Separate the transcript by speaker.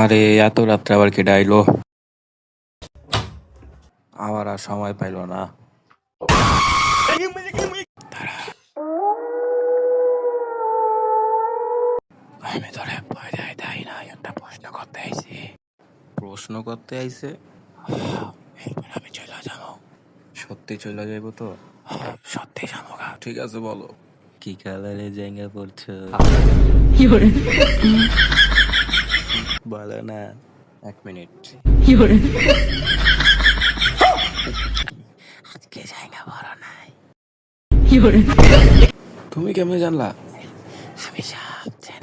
Speaker 1: আরে এত রাত্রে আবার কে ডাইলো? আবার আর সময় পাইলো না। আমি তোরে ভয় দেয় না একটা প্রশ্ন করতে আইছি। প্রশ্ন করতে আইছে? এইবার আমি চলে যাব। সত্যি চলে যাইবো তো? সত্যি যাব গা। ঠিক আছে বলো। কি কালারে জায়গা পড়ছো? বলো না। এক মিনিট। আজকে জায়গা বড় নাই। তুমি কেমনে জানলা? আমি সব জানি।